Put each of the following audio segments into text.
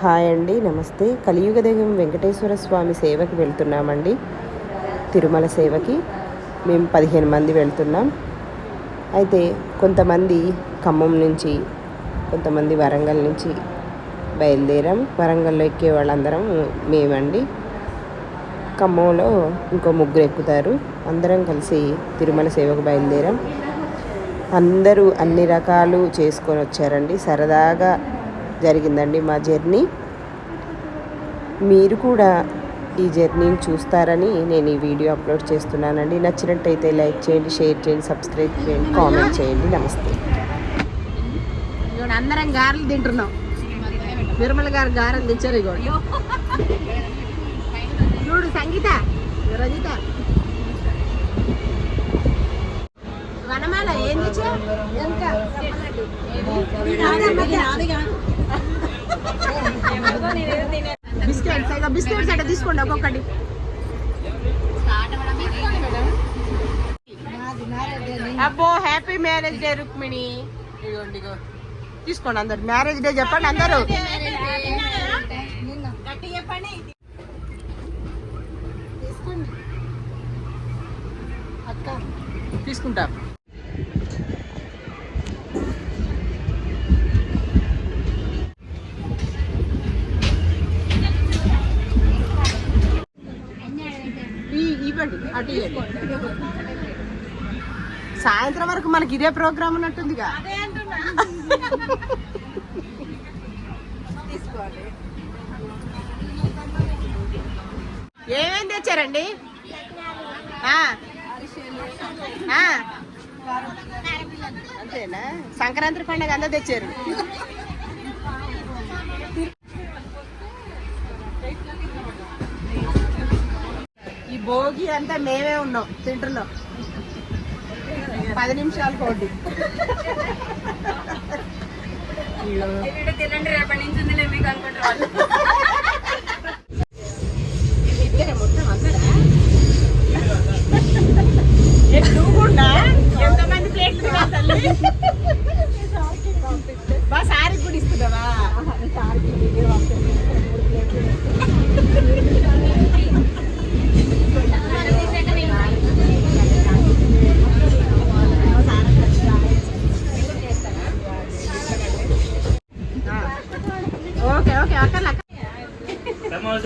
Hi అండి నమస్తే. కలియుగ దైవం వెంకటేశ్వర స్వామి సేవకి వెళ్తున్నామండి. తిరుమల సేవకి మేము పదిహేను మంది వెళ్తున్నాం. అయితే కొంతమంది ఖమ్మం నుంచి కొంతమంది వరంగల్ నుంచి బయలుదేరాం. వరంగల్లో ఎక్కే వాళ్ళందరం మేమండి. ఖమ్మంలో ఇంకో ముగ్గురు ఎక్కుతారు. అందరం కలిసి తిరుమల సేవకు బయలుదేరాం. అందరూ అన్ని రకాలు చేసుకొని వచ్చారండి. సరదాగా జరిగిందండి మా జర్నీ. మీరు కూడా ఈ జర్నీని చూస్తారని నేను ఈ వీడియో అప్లోడ్ చేస్తున్నానండి. నచ్చినట్టయితే లైక్ చేయండి షేర్ చేయండి సబ్స్క్రైబ్ చేయండి కామెంట్ చేయండి. నమస్తే. అందరం గారెలు తింటున్నాం. నిర్మల గారు గారెలు తెచ్చారు ఇగో చూడు సంగీత రజిత. వనమాల ఏం తెచ్చా బిస్కెట్స్ ఇగో బిస్కెట్స్ అంటే తీసుకోండి ఒక్కొక్కటి. అబ్బో హ్యాపీ మ్యారేజ్ డే రుక్మిణి. తీసుకోండి అందరు. మ్యారేజ్ డే చెప్పండి అందరూ. తీసుకుంటా ఈ- ఇవ్వండి అటు ఇవ్వండి సాయంత్రం వరకు మనకి ఇదే ప్రోగ్రామ్ ఉన్నట్టుందిగా. ఏమేం తెచ్చారండి. అంతేనా? సంక్రాంతి పండుగ అంతా తెచ్చారు. భోగి అంతా మేమే ఉన్నాం సెంటర్లో పది నిమిషాలు కోటి తినండి రేపటి నుంచి ఉందిలే మీకు అనుకుంటారు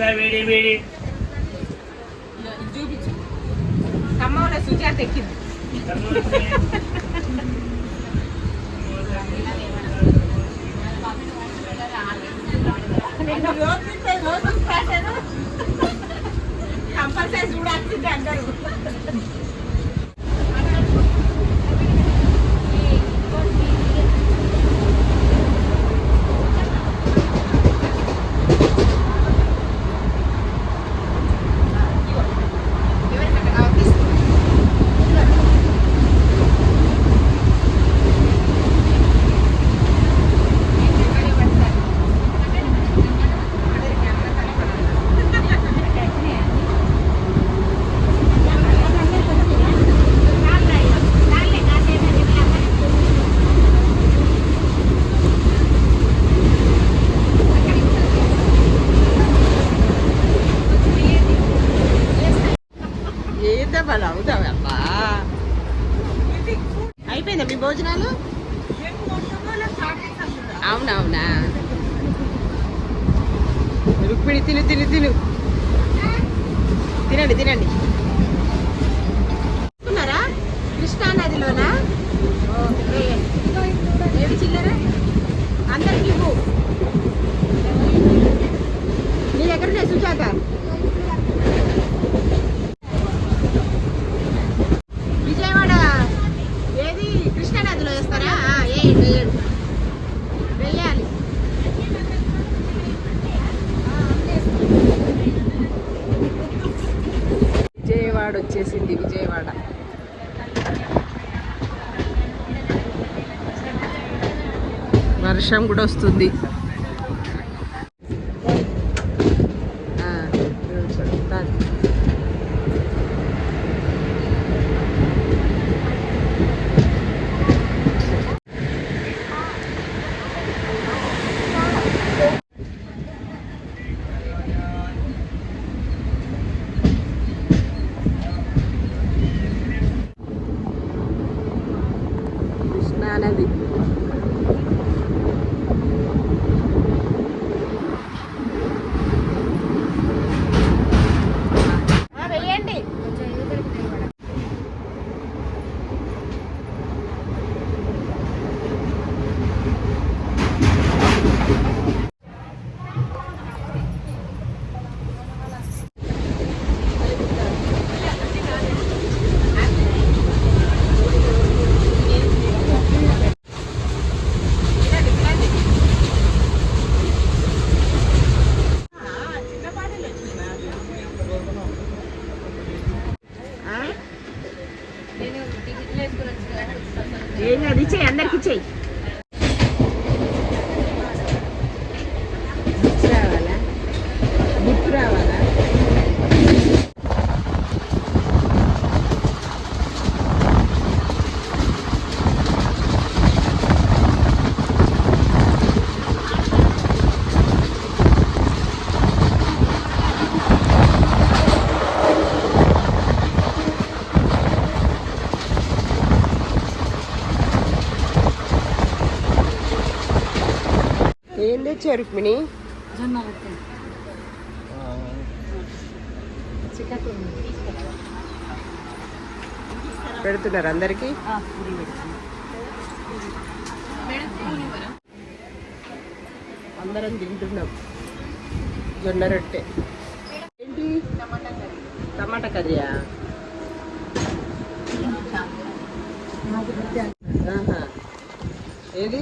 సమోసా వేడి వేడి. చూపించు. ఖమ్మంలో సుజాత ఎక్కింది. కంపల్సరీ చూడాల్సింది అందరూ ఏందో వాళ్ళు అవుతావు అబ్బా అయిపోయిందా మీ భోజనాలు? అవునవునా? రుక్మిణి తిను తిను తిను తినండి తినండి. తీసుకున్నారా కృష్ణా నదిలోనా? ఓకే. ఏవి చిల్లర? అందరికి ఇవ్వు. నీ దగ్గరనే సుజాత. వచ్చేసింది విజయవాడ. వర్షం కూడా వస్తుంది. అది చెయ్యి అందరికి చెయ్యి ఏం తెచ్చారు రుక్మిణి పెడుతున్నారు అందరికి? అందరం తింటున్నాం. జొన్న రొట్టె. ఏంటి? టమాటా కర్రీయా. ఏది?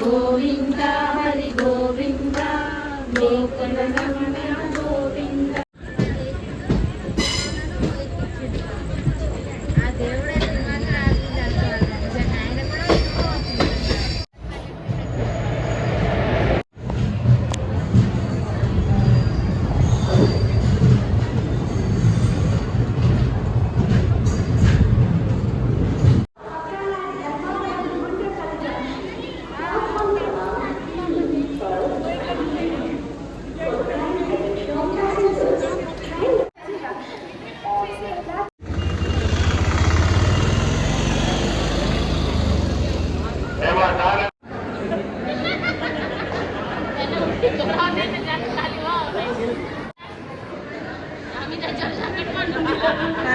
గోవింద గోవింద గోకుల आम्ही त्याच्यावर